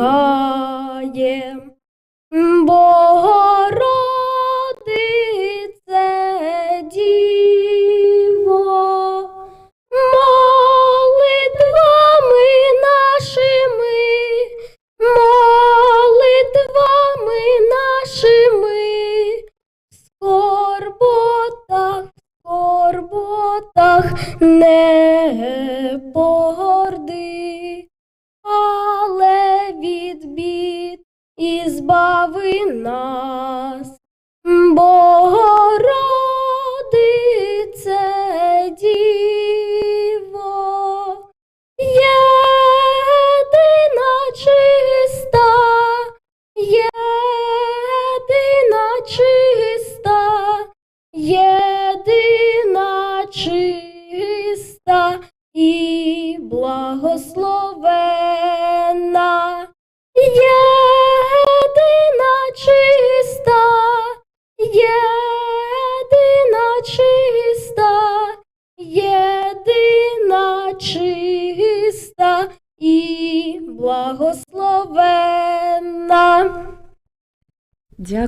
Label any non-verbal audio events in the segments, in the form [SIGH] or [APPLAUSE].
Oh.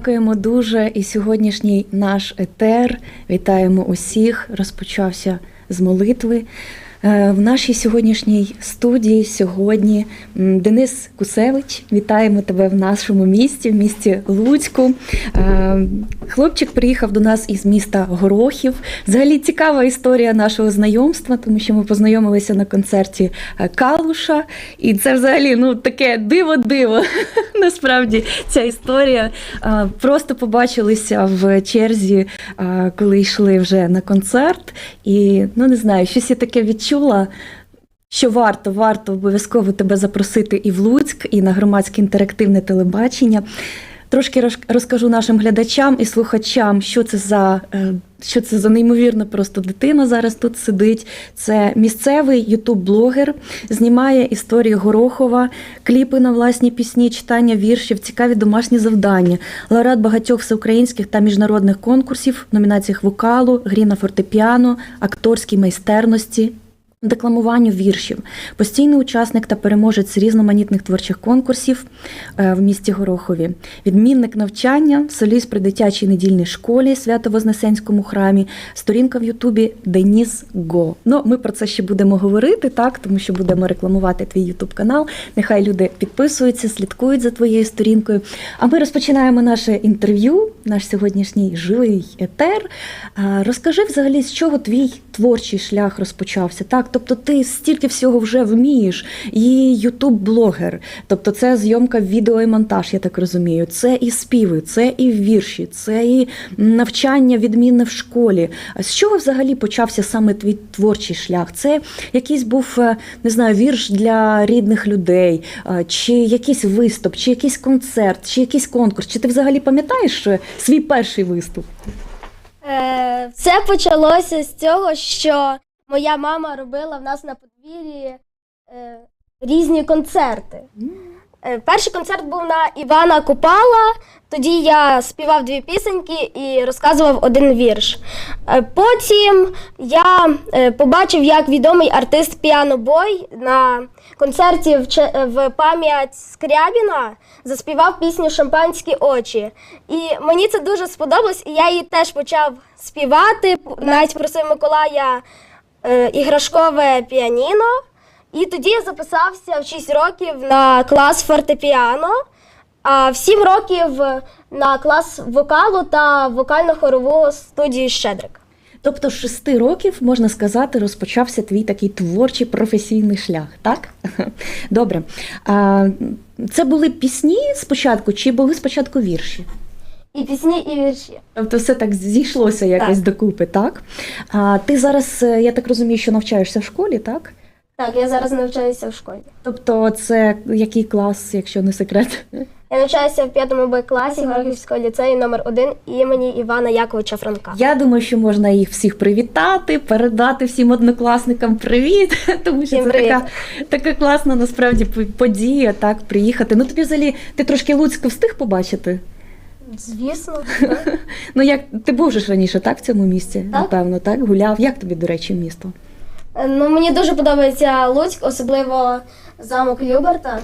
Дякуємо дуже. І сьогоднішній наш етер. Вітаємо усіх. Розпочався з молитви. Е, В нашій сьогоднішній студії сьогодні Денис Кусевич. Вітаємо тебе в нашому місті, в місті Луцьку. Е, Хлопчик приїхав до нас із міста Горохів. Взагалі цікава історія нашого знайомства, тому що ми познайомилися на концерті е, Калуша. І це взагалі ну таке диво-диво. [LAUGHS] Насправді ця історія. Просто побачилися в черзі, коли йшли вже на концерт. І ну не знаю, щось я таке відчула. Що варто, варто обов'язково тебе запросити і в Луцьк, і на громадське інтерактивне телебачення. Трошки розкажу нашим глядачам і слухачам, що це за е, що це за неймовірна просто дитина зараз тут сидить. Це місцевий ютуб-блогер, знімає історії Горохова, кліпи на власні пісні, читання віршів, цікаві домашні завдання, лауреат багатьох всеукраїнських та міжнародних конкурсів, номінаціях вокалу, грі на фортепіано, акторській майстерності. Декламуванню віршів, постійний учасник та переможець різноманітних творчих конкурсів е, в місті Горохові, відмінник навчання, соліст при дитячій недільній школі Свято-Вознесенському храмі, сторінка в Ютубі Деніс Го. Ну, ми про це ще будемо говорити, так, тому що будемо рекламувати твій Ютуб канал. Нехай люди підписуються, слідкують за твоєю сторінкою. А ми розпочинаємо наше інтерв'ю, наш сьогоднішній живий етер. Розкажи взагалі, з чого твій творчий шлях розпочався? Так, тобто ти стільки всього вже вмієш, і ютуб-блогер, тобто це зйомка відео і монтаж, я так розумію. Це і співи, це і вірші, це і навчання відмінне в школі. З чого взагалі почався саме твій творчий шлях? Це якийсь був е, не знаю, вірш для рідних людей, е, чи якийсь виступ, чи якийсь концерт, чи якийсь конкурс? Чи ти взагалі пам'ятаєш е, свій перший виступ? Е, Все почалося з цього, що моя мама робила в нас на подвір'ї е, різні концерти. Е, Перший концерт був на Івана Купала. Тоді я співав дві пісеньки і розказував один вірш. Е, Потім я е, побачив, як відомий артист Піанобой на концерті в, в пам'ять Скрябіна заспівав пісню Шампанські очі. І мені це дуже сподобалось, і я її теж почав співати. Навіть просив Миколая е, іграшкове піаніно. І тоді я записався в 6 років на клас фортепіано, а в 7 років на клас вокалу та вокально-хорову студію Щедрик. Тобто з шести років, можна сказати, розпочався твій такий творчий професійний шлях, так? [LAUGHS] Добре. А, це були пісні спочатку, чи були спочатку вірші? І пісні, і вірші. Тобто все так зійшлося якось Так. докупи, так? А, ти зараз, е, я так розумію, що навчаєшся в школі, так? Так, я зараз навчаюся в школі. Тобто це який клас, якщо не секрет? Я навчаюся в 5 Б класі Горохівського ліцею номер 1 імені Івана Яковича Франка. Я думаю, що можна їх всіх привітати, передати всім однокласникам привіт, [LAUGHS] тому що Всім це привіт. така, така класна насправді подія, так, приїхати. Ну тобі взагалі ти трошки Луцько встиг побачити? Звісно. [LAUGHS] Ну як ти був же ж раніше, так, в цьому місці? Так. Напевно, так? Гуляв. Як тобі, до речі, місто? Ну, мені дуже подобається Луцьк, особливо замок Люберта.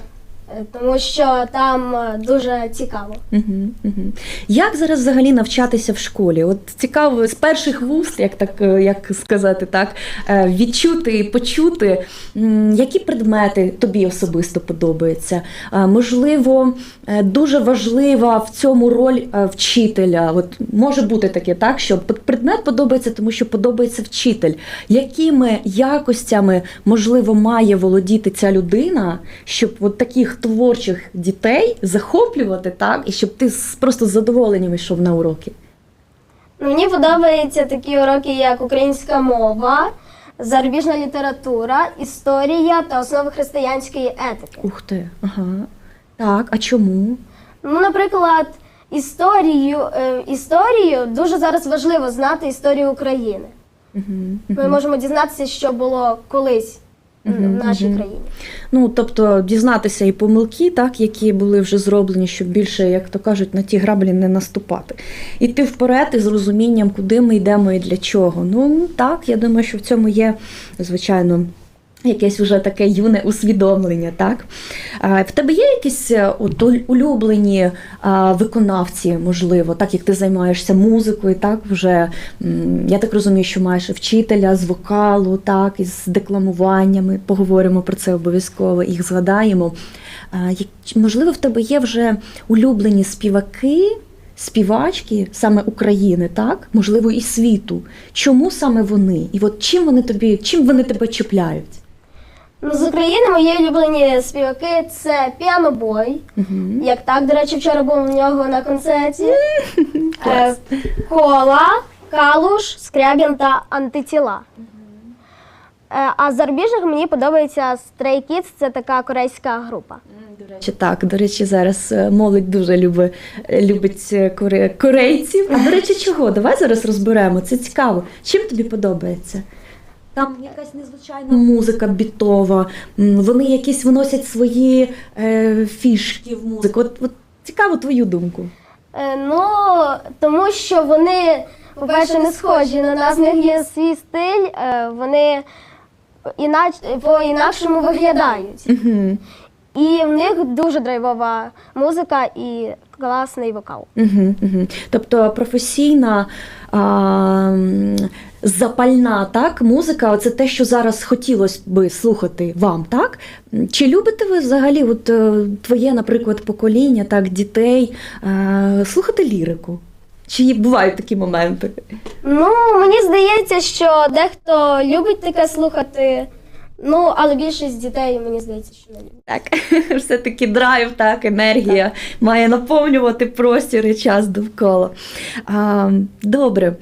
Е, тому що там е, дуже цікаво. Угу, угу. Як зараз взагалі навчатися в школі? От цікаво з перших вуст, як так е, як сказати, так відчути і почути, які предмети тобі особисто подобаються. Можливо, дуже важлива в цьому роль вчителя. От може бути таке, так що предмет подобається, тому що подобається вчитель. Якими якостями можливо має володіти ця людина, щоб от таких творчих дітей захоплювати, так і щоб ти просто з задоволенням йшов на уроки? Мені подобаються такі уроки, як українська мова, зарубіжна література, історія та основи християнської етики. Ух ти, ага. Так, а чому? Ну, наприклад, історію, е, історію дуже зараз важливо знати історію України. Угу, Ми можемо дізнатися, що було колись в нашій країні. Ну, тобто дізнатися і помилки, так, які були вже зроблені, щоб більше, як то кажуть, на ті граблі не наступати. Іти вперед із розумінням, куди ми йдемо і для чого. Ну так, я думаю, що в цьому є, звичайно. Якесь вже таке юне усвідомлення, так? В тебе є якісь е, от, улюблені виконавці, можливо, так як ти займаєшся музикою, так вже я так розумію, що маєш вчителя з вокалу, так, із декламуваннями. Поговоримо про це обов'язково, їх згадаємо. Можливо, в тебе є вже улюблені співаки, співачки саме України, так? Можливо, і світу. Чому саме вони? І от чим вони тобі, чим вони тебе чіпляють? Ну, з України мої улюблені співаки це піанобой. Угу. Як так, до речі, вчора був у нього на концерті. Е, Кола, Калуш, Скрябін та антитіла. Е, А з зарубіжних мені подобається Stray Kids, це така корейська група. Чи так, до речі, зараз е, молодь дуже любить, любить е, коре- корейців. А до речі, чого? Давай зараз розберемо. Це цікаво. Чим тобі подобається? Там якась незвичайна музика бітова, вони якісь виносять свої е, фішки в музику. От, от цікаво твою думку. Е, Ну, тому що вони, по-перше, не схожі на нас, в них є свій стиль, е, вони інач, по-інакшому виглядають. Угу. І в них дуже драйвова музика і класний вокал. Угу, угу. Тобто професійна а, запальна так, музика це те, що зараз хотілося би слухати вам, так? Чи любите ви взагалі, от, е, твоє, наприклад, покоління, так, дітей, е, слухати лірику? Чи є- бувають такі моменти? Ну, мені здається, що дехто любить таке слухати. Ну, але більшість дітей, мені здається, що не любить. Так, [LAUGHS] все-таки драйв, так, енергія має наповнювати простір і час довкола. А, добре.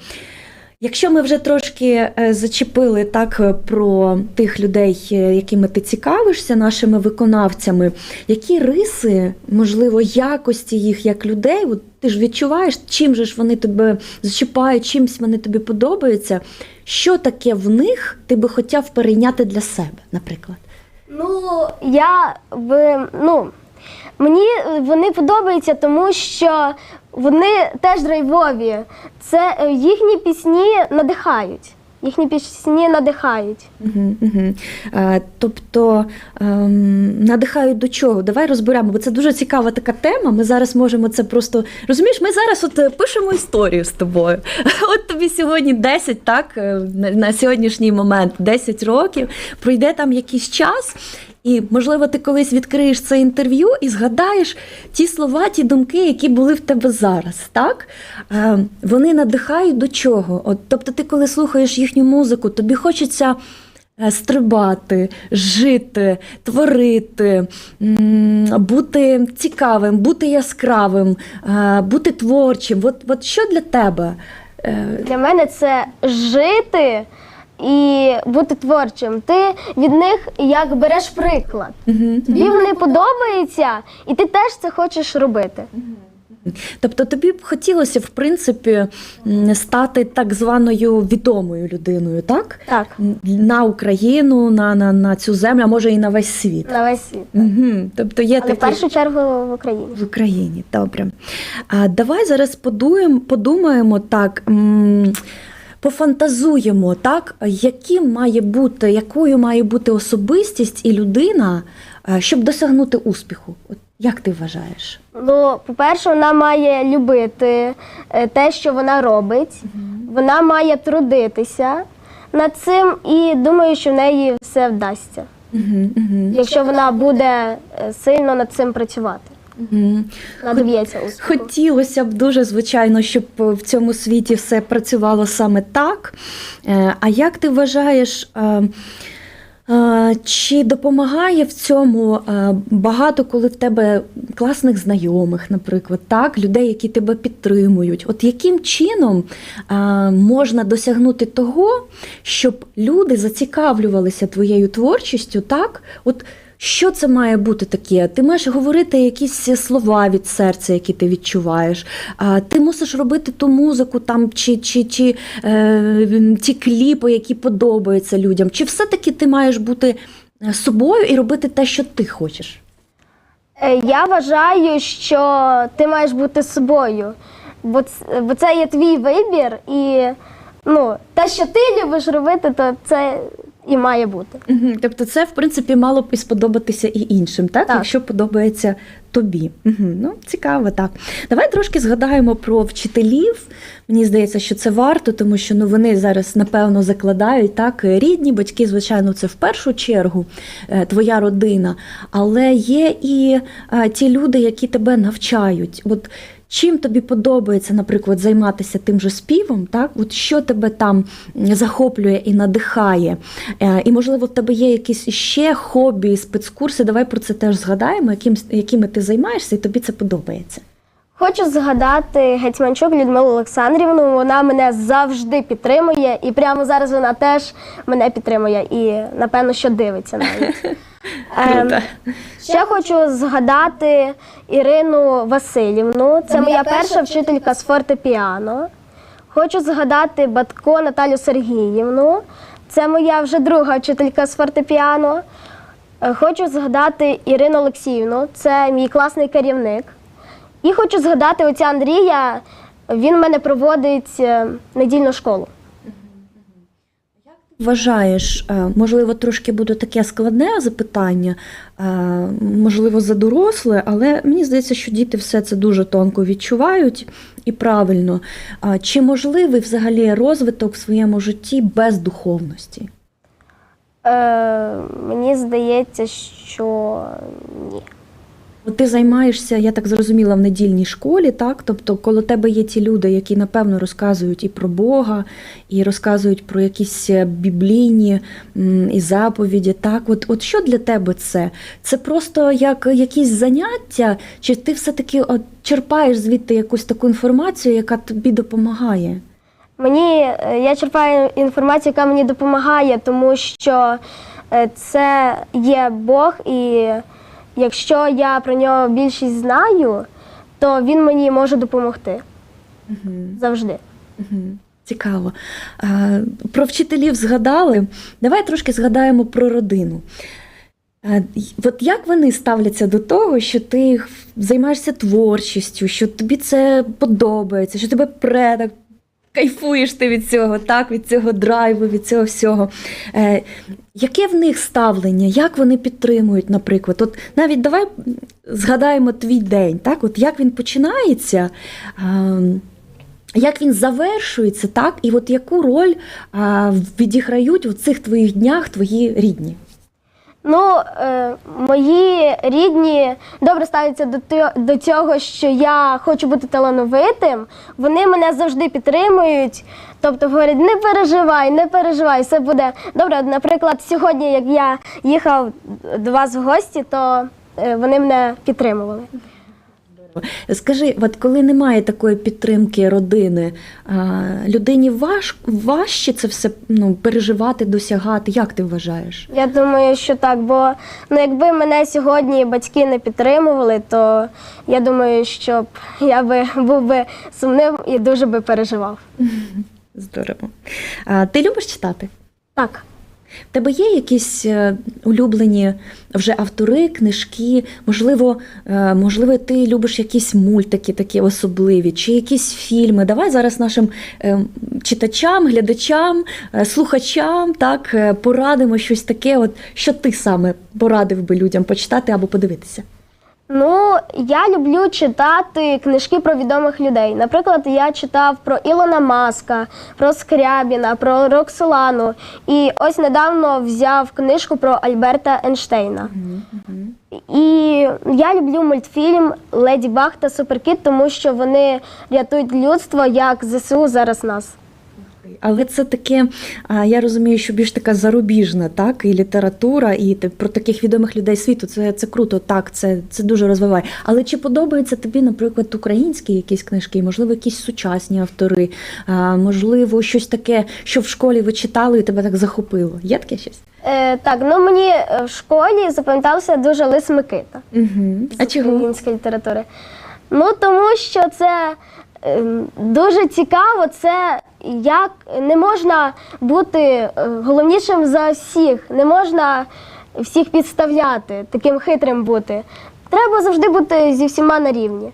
Якщо ми вже трошки е, зачепили так е, про тих людей, е, якими ти цікавишся, нашими виконавцями, які риси, можливо, якості їх як людей, от ти ж відчуваєш, чим же ж вони тебе зачіпають, чимсь вони тобі подобаються. Що таке в них ти би хотів перейняти для себе, наприклад? Ну, я в ну, мені вони подобаються, тому що вони теж драйвові. Це е, їхні пісні надихають. Їхні пісні надихають. Угу, угу. А, тобто ем, надихають до чого? Давай розберемо, бо це дуже цікава така тема. Ми зараз можемо це просто розумієш. Ми зараз от е, пишемо історію з тобою. [LAUGHS] От тобі сьогодні 10, так е, на, на сьогоднішній момент 10 років. Пройде там якийсь час. І, можливо, ти колись відкриєш це інтерв'ю і згадаєш ті слова, ті думки, які були в тебе зараз. Так? Е, вони надихають до чого? От, тобто, ти, коли слухаєш їхню музику, тобі хочеться е, стрибати, жити, творити, бути цікавим, бути яскравим, е, бути творчим. От, от що для тебе? Для мене це жити і бути творчим. Ти від них як береш приклад. мгм. Тобі вони подобаються, і ти теж це хочеш робити. Тобто тобі б хотілося, в принципі, стати так званою відомою людиною, так? Так, На Україну, на, на, на цю землю, а може і на весь світ. на весь світ. Угу. Тобто є Але в першу чергу в Україні. в Україні. Добре. А давай зараз подуємо, подумаємо так. м, пофантазуємо, так, яким має бути, якою має бути особистість і людина, е, щоб досягнути успіху? От як ти вважаєш? Ну, по-перше, вона має любити е, те, що вона робить. Вона має трудитися над цим і думаю, що в неї все вдасться, Угу, угу. якщо вона буде е, сильно над цим працювати. Угу. Успіху. Хотілося б дуже, звичайно, щоб в цьому світі все працювало саме так. Е, А як ти вважаєш, е, е, чи допомагає в цьому е, багато, коли в тебе класних знайомих, наприклад, так, людей, які тебе підтримують? От яким чином е, можна досягнути того, щоб люди зацікавлювалися твоєю творчістю, так? От що це має бути таке? Ти маєш говорити якісь слова від серця, які ти відчуваєш. Ти мусиш робити ту музику там, чи, чи, чи е, ті кліпи, які подобаються людям. Чи все-таки ти маєш бути е, собою і робити те, що ти хочеш? Е, Я вважаю, що ти маєш бути собою, бо це, бо це є твій вибір, і ну, те, що ти любиш робити, то це і має бути. Мгм. Тобто, це в принципі мало б і сподобатися і іншим, так? Так. Якщо подобається тобі. Мгм. Ну, цікаво, так. Давай трошки згадаємо про вчителів. Мені здається, що це варто, тому що ну, вони зараз напевно закладають так. Рідні батьки, звичайно, це в першу чергу е, твоя родина. Але є і е, ті люди, які тебе навчають. От Чим тобі подобається, наприклад, займатися тим же співом, так? От що тебе там захоплює і надихає? Е, І, можливо, в тебе є якісь ще хобі, спецкурси. Давай про це теж згадаємо, яким, якими ти займаєшся, і тобі це подобається. Хочу згадати Гетьманчук Людмилу Олександрівну. Вона мене завжди підтримує, і прямо зараз вона теж мене підтримує і напевно, що дивиться навіть. [LAUGHS] Ем, Ще хочу згадати Ірину Васильівну. Це моя перша вчителька з фортепіано. Хочу згадати Батко Наталю Сергіївну. Це моя вже друга вчителька з фортепіано. Е, Хочу згадати Ірину Олексіївну, це мій класний керівник. І хочу згадати отця Андрія. Він в мене проводить е, недільну школу. Вважаєш, е, можливо, трошки буде таке складне запитання, е, можливо, за доросле, але мені здається, що діти все це дуже тонко відчувають і правильно. Чи можливий взагалі розвиток в своєму житті без духовності? Е, мені здається, що ні. Ти займаєшся, я так зрозуміла, в недільній школі, так? Тобто, коло тебе є ті люди, які напевно розказують і про Бога, і розказують про якісь е, біблійні і заповіді. Так, от, от що для тебе це? Це просто як якісь заняття, чи ти все-таки от, черпаєш звідти якусь таку інформацію, яка тобі допомагає? Мені е, я черпаю інформацію, яка мені допомагає, тому що е, це є Бог, і якщо я про нього більшість знаю, то він мені може допомогти завжди. Мгм. Цікаво. А, Про вчителів згадали. Давай трошки згадаємо про родину. А, От як вони ставляться до того, що ти займаєшся творчістю, що тобі це подобається, що тебе пре, так кайфуєш ти від цього, так, від цього драйву, від цього всього. Е, яке в них ставлення? Як вони підтримують, наприклад? От навіть давай згадаємо твій день, так? От як він починається? А, як він завершується, так? І от яку роль а, відіграють у цих твоїх днях твої рідні? Ну, е, мої рідні добре ставляться до, до цього, що я хочу бути талановитим. Вони мене завжди підтримують. Тобто говорять, не переживай, не переживай, все буде добре. Наприклад, сьогодні, як я їхав до вас в гості, то е, вони мене підтримували. Скажи, от коли немає такої підтримки родини, людині важ, важче це все ну, переживати, досягати. Як ти вважаєш? Я думаю, що так, бо ну, якби мене сьогодні батьки не підтримували, то я думаю, що я би був би сумним і дуже би переживав. Здорово. А, ти любиш читати? Так. Тебе є якісь е, улюблені вже автори, книжки? Можливо, е, можливо, ти любиш якісь мультики такі особливі, чи якісь фільми? Давай зараз нашим е, читачам, глядачам, слухачам так порадимо щось таке, от що ти саме порадив би людям почитати або подивитися. Ну, я люблю читати книжки про відомих людей. Наприклад, я читав про Ілона Маска, про Скрябіна, про Роксолану. І ось недавно взяв книжку про Альберта Ейнштейна. І я люблю мультфільм Леді Баг та Суперкіт, тому що вони рятують людство як ЗСУ зараз нас. Але це таке, я розумію, що більш така зарубіжна, так, і література, і про таких відомих людей світу. Це, це круто, так, це, це дуже розвиває. Але чи подобаються тобі, наприклад, українські якісь книжки, можливо, якісь сучасні автори, можливо, щось таке, що в школі ви читали і тебе так захопило? Є таке щось? Е, так, ну мені в школі запам'ятався дуже лис Микита. Угу. А з чого? української літератури. Ну тому що це дуже цікаво, це як не можна бути е, головнішим за всіх, не можна всіх підставляти, таким хитрим бути. Треба завжди бути зі всіма на рівні.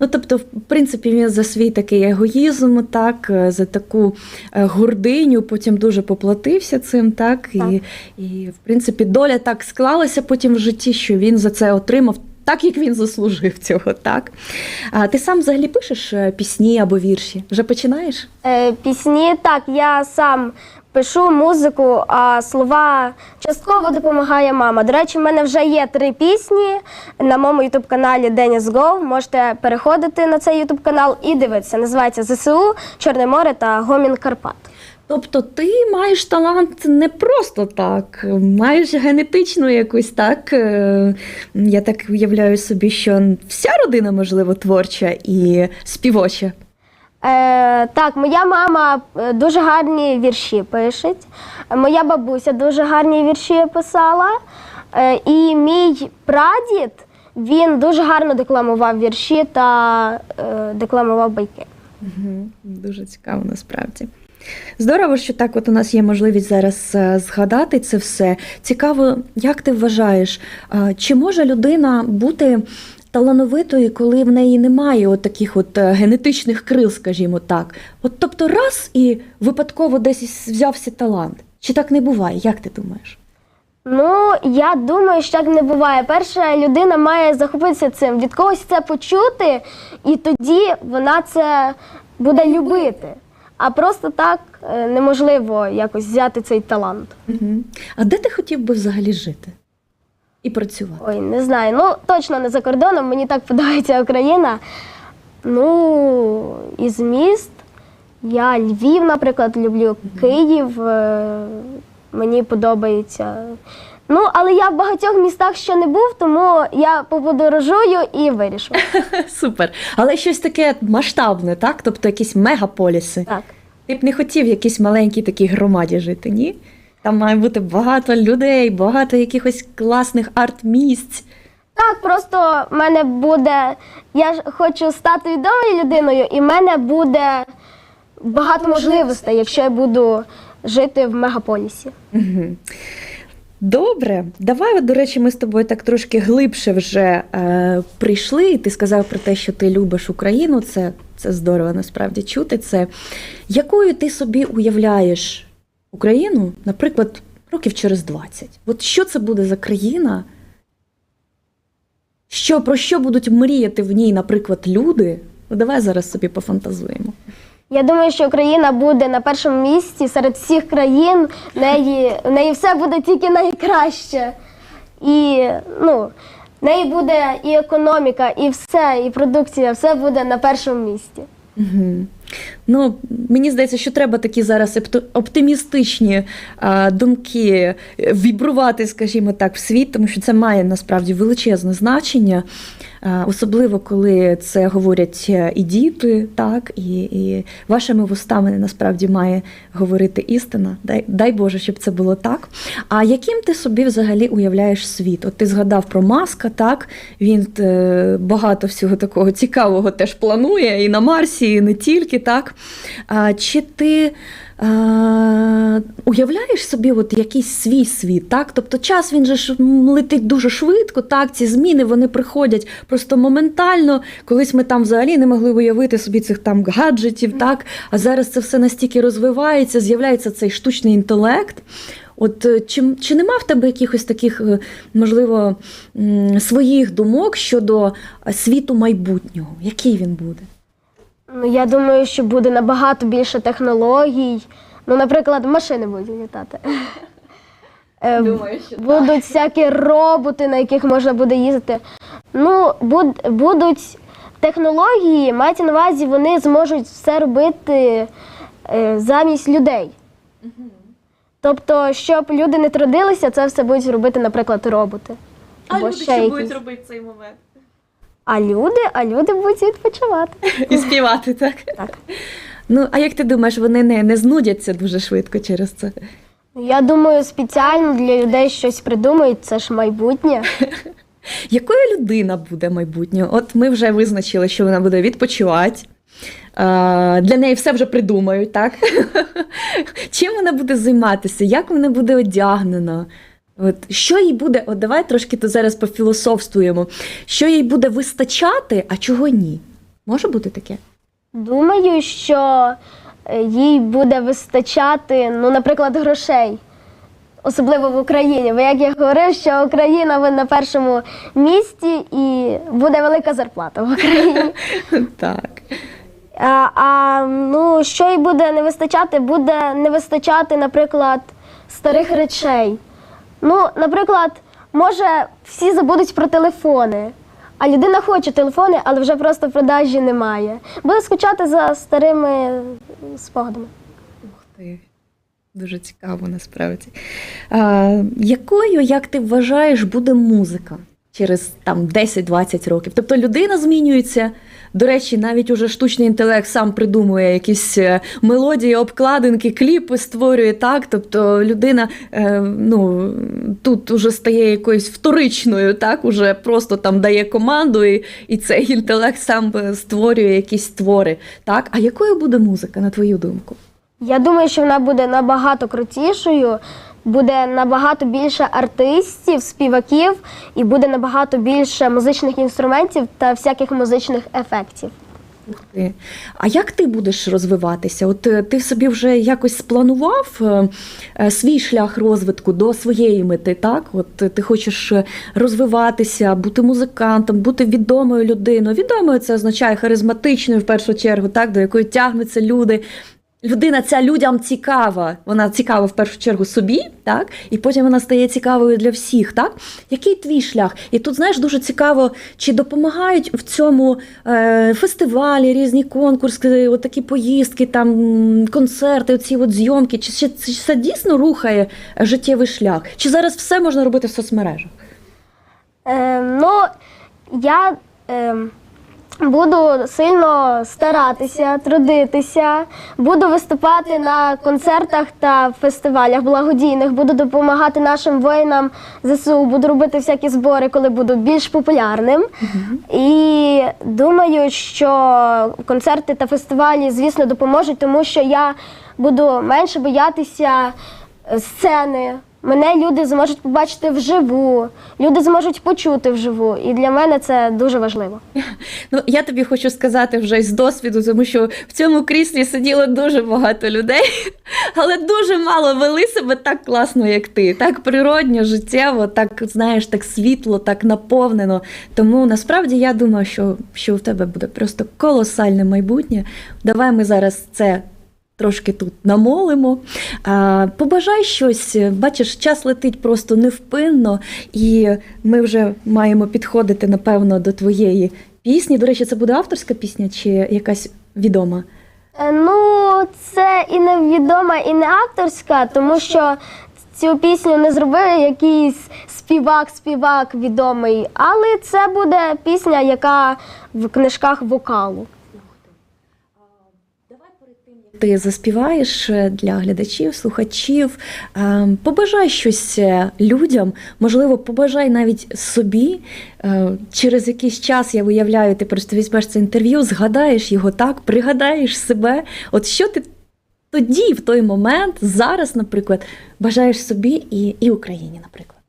Ну, тобто, в принципі, він за свій такий егоїзм, так, е, за таку е, гординю, потім дуже поплатився цим, так, Так. І, і, в принципі, доля так склалася потім в житті, що він за це отримав. Так, як він заслужив цього, так. А ти сам взагалі пишеш е, пісні або вірші? Вже починаєш? Е, пісні, так, я сам пишу музику, а слова частково допомагає мама. До речі, в мене вже є три пісні на моєму ютуб-каналі Деніс Го. Можете переходити на цей ютуб канал і дивитися. Називається ЗСУ, Чорне море та Гомін Карпат. Тобто ти маєш талант не просто так, маєш генетичну якусь так. е, Я так уявляю собі, що вся родина, можливо, творча і співоча. Е, так, моя мама е, дуже гарні вірші пише. Моя бабуся дуже гарні вірші писала. Е, і мій прадід він дуже гарно декламував вірші та е, декламував байки. Мгм. Дуже цікаво насправді. Здорово, що так от у нас є можливість зараз е, згадати це все. Цікаво, як ти вважаєш, е, чи може людина бути талановитою, коли в неї немає от таких от е, генетичних крил, скажімо так? От тобто раз і випадково десь взявся талант. Чи так не буває? Як ти думаєш? Ну, я думаю, що так не буває. Перша людина має захопитися цим, від когось це почути, і тоді вона це буде любити. А просто так е, неможливо якось взяти цей талант. Угу. А де ти хотів би взагалі жити і працювати? Ой, не знаю. Ну, точно не за кордоном. Мені так подобається Україна. Ну, із міст. Я Львів, наприклад, люблю, Київ. е, Мені подобається. Ну, але я в багатьох містах ще не був, тому я поподорожую і вирішу. [LAUGHS] Супер. Але щось таке масштабне, так? Тобто якісь мегаполіси. Так. Ти б не хотів в якійсь маленькій такій громаді жити, ні? Там має бути багато людей, багато якихось класних арт-місць. Так, просто в мене буде. Я ж хочу стати відомою людиною, і в мене буде багато можливостей, якщо я буду жити в мегаполісі. Угу. Добре, давай, от, до речі, ми з тобою так трошки глибше вже е, прийшли, і ти сказав про те, що ти любиш Україну. Це, це здорово насправді чути це. Якою ти собі уявляєш Україну, наприклад, років через 20? От що це буде за країна? Що, про що будуть мріяти в ній, наприклад, люди? Ну, давай зараз собі пофантазуємо. Я думаю, що Україна буде на першому місці серед всіх країн. В неї, в неї все буде тільки найкраще. І ну, в неї буде і економіка, і все, і продукція, все буде на першому місці. Угу. Ну, мені здається, що треба такі зараз оптимістичні а, думки е, вібрувати, скажімо так, в світ, тому що це має насправді величезне значення, особливо коли це говорять е, і діти, так, і, і вашими вустами насправді має говорити істина. Дай, дай Боже, щоб це було так. А яким ти собі взагалі уявляєш світ? От ти згадав про маска, так? Він е, багато всього такого цікавого теж планує і на Марсі, і не тільки так? А, чи ти а, уявляєш собі от якийсь свій світ, так? Тобто час він же ж летить дуже швидко, так? Ці зміни вони приходять просто моментально. Колись ми там взагалі не могли уявити собі цих там гаджетів, так? А зараз це все настільки розвивається, з'являється цей штучний інтелект. От е, чи, чи нема в тебе якихось таких, е, можливо, своїх думок щодо е, світу майбутнього? Який він буде? Ну, я думаю, що буде набагато більше технологій. Ну, наприклад, машини будуть літати. Е, будуть всякі роботи, на яких можна буде їздити. Ну, буд- будуть технології, мається на увазі, вони зможуть все робити е, замість людей. Тобто, щоб люди не трудилися, це все будуть робити, наприклад, роботи. А Або ще якісь. робити цей момент? А люди, а люди будуть відпочивати. [LAUGHS] І співати, так? Так. Ну, а як ти думаєш, вони не, не знудяться дуже швидко через це? Я думаю, спеціально для людей щось придумають, це ж майбутнє. [LAUGHS] Якою людина буде майбутнє? От ми вже визначили, що вона буде відпочивати. Для неї все вже придумають, так? [LAUGHS] Чим вона буде займатися? Як вона буде одягнена? От, що їй буде, от давай трошки то зараз пофілософствуємо. Що їй буде вистачати, а чого ні? Може бути таке? Думаю, що е, їй буде вистачати, ну, наприклад, грошей. Особливо в Україні. Бо як я говорив, що Україна ви на першому місці і буде велика зарплата в Україні. [LAUGHS] Так. А, а ну, що їй буде не вистачати? Буде не вистачати, наприклад, старих речей. Ну, наприклад, може, всі забудуть про телефони, а людина хоче телефони, але вже просто продажі немає. Буде скучати за старими спогадами. Ух Ти. Дуже цікаво насправді. А, якою, як ти вважаєш, буде музика через там 10-20 років? Тобто людина змінюється. До речі, навіть уже штучний інтелект сам придумує якісь е, мелодії, обкладинки, кліпи створює так. Тобто людина е, ну, тут уже стає якоюсь вторичною, так, уже просто там дає команду, і, і цей [LAUGHS] інтелект сам е, створює якісь твори. Так? А якою буде музика, на твою думку? Я думаю, що вона буде набагато крутішою, буде набагато більше артистів, співаків, і буде набагато більше музичних інструментів та всяких музичних ефектів. Ух ти. А як ти будеш розвиватися? От е, ти собі вже якось спланував е, е, свій шлях розвитку до своєї мети, так? От ти хочеш розвиватися, бути музикантом, бути відомою людиною. Відомою це означає харизматичною в першу чергу, так, до якої тягнуться люди. Людина ця людям цікава. Вона цікава в першу чергу собі, так? І потім вона стає цікавою для всіх, так? Який твій шлях? І тут, знаєш, дуже цікаво, чи допомагають в цьому е, фестивалі, різні конкурси, от такі поїздки, там концерти, оці от зйомки. Чи, чи, чи це дійсно рухає життєвий шлях? Чи зараз все можна робити в соцмережах? Е, ну, я е, буду сильно старатися, трудитися, буду виступати на концертах та фестивалях благодійних, буду допомагати нашим воїнам ЗСУ, буду робити всякі збори, коли буду більш популярним. І думаю, що концерти та фестивалі, звісно, допоможуть, тому що я буду менше боятися сцени. Мене люди зможуть побачити вживу, люди зможуть почути вживу. І для мене це дуже важливо. [LAUGHS] Ну, я тобі хочу сказати вже з досвіду, тому що в цьому кріслі сиділо дуже багато людей, [LAUGHS] але дуже мало вели себе так класно, як ти. Так природньо, життєво, так знаєш, так світло, так наповнено. Тому насправді я думаю, що, що в тебе буде просто колосальне майбутнє. Давай ми зараз це. Трошки тут намолимо. Побажай щось. Бачиш, час летить просто невпинно, і ми вже маємо підходити, напевно, до твоєї пісні. До речі, це буде авторська пісня чи якась відома? Е, Ну, це і не відома, і не авторська, тому що цю пісню не зробив якийсь співак-співак відомий, але це буде пісня, яка в книжках вокалу. Давай перед тим, як ти заспіваєш е, для глядачів, слухачів, е, побажай щось е, людям, можливо, побажай навіть собі. Е, Через якийсь час я виявляю, ти просто візьмеш це інтерв'ю, згадаєш його так, пригадаєш себе. От що ти тоді, в той момент, зараз, наприклад, бажаєш собі і, і Україні, наприклад.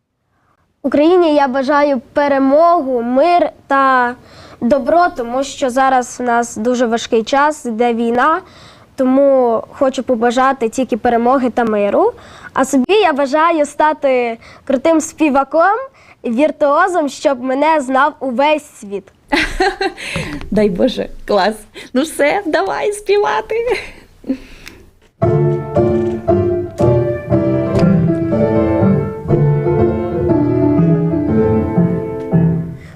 Україні я бажаю перемогу, мир та добро, тому що зараз в нас дуже важкий час, йде війна. Тому хочу побажати тільки перемоги та миру. А собі я бажаю стати крутим співаком, і віртуозом, щоб мене знав увесь світ. [LAUGHS] Дай Боже, клас. Ну все, давай співати.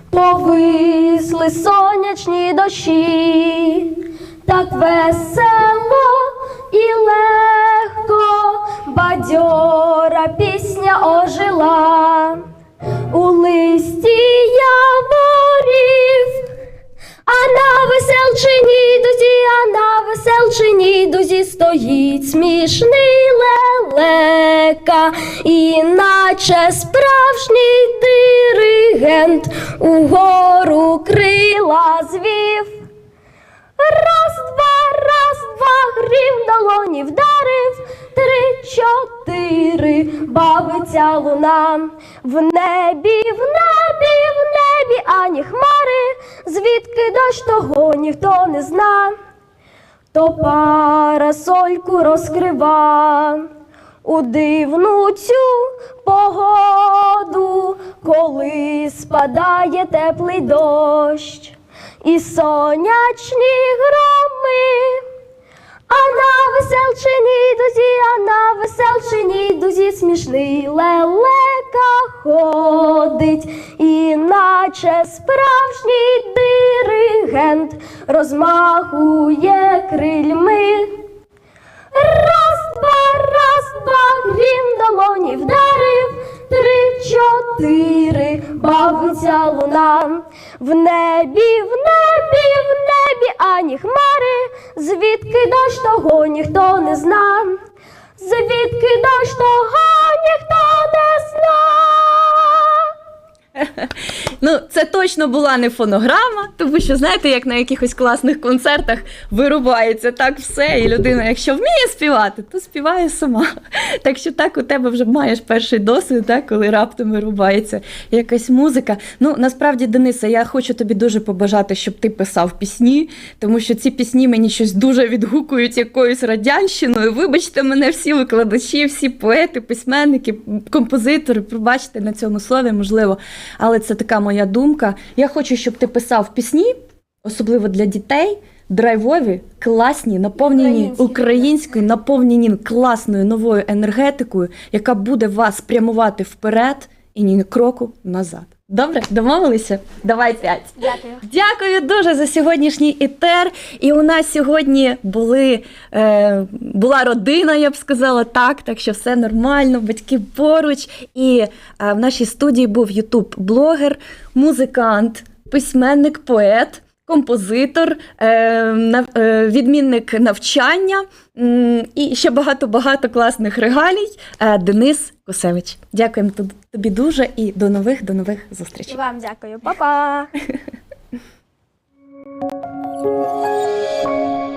Повисли сонячні дощі, так весело і легко, бадьора пісня ожила. У листі яворів, а на веселчині дузі, а на веселчині дузі стоїть смішний лелека, і наче справжній диригент. Угору крила звів. Два, раз, два, грім долоні вдарив, три, чотири, бавиться луна. В небі, в небі, в небі ані хмари, звідки дощ того ніхто не зна. То парасольку розкрива у дивну цю погоду, коли спадає теплий дощ і сонячні громи. А на веселчині дузі, а на веселчині дузі смішний лелека ходить, і наче справжній диригент розмахує крильми. Раз, два, раз, два, грім долоні вдарив, три, чотири, бавиться луна. В небі, в небі, в небі ані хмари, звідки дощ того ніхто не зна, звідки дощ того ніхто не зна. [LAUGHS] Ну, це точно була не фонограма, тому що знаєте, як на якихось класних концертах вирубається так все, і людина, якщо вміє співати, то співає сама. [LAUGHS] Так що так у тебе вже маєш перший досвід, так, коли раптом вирубається якась музика. Ну, насправді, Денисе, я хочу тобі дуже побажати, щоб ти писав пісні, тому що ці пісні мені щось дуже відгукують якоюсь радянщиною. Вибачте мене, всі викладачі, всі поети, письменники, композитори, пробачте на цьому слові, можливо. Але це така моя думка. Я хочу, щоб ти писав пісні, особливо для дітей, драйвові, класні, наповнені українською, наповнені класною новою енергетикою, яка буде вас прямувати вперед і ні кроку назад. Добре, домовилися? Давай п'ять. Дякую. Дякую дуже за сьогоднішній етер. І у нас сьогодні були, е, була родина, я б сказала так, так що все нормально, батьки поруч. І е, в нашій студії був ютуб-блогер, музикант, письменник, поет композитор, е, е, відмінник навчання і ще багато-багато класних регалій. Е, Денис Косевич. Дякуємо тобі дуже і до нових до нових зустрічей. Вам дякую, Па-па! [LAUGHS]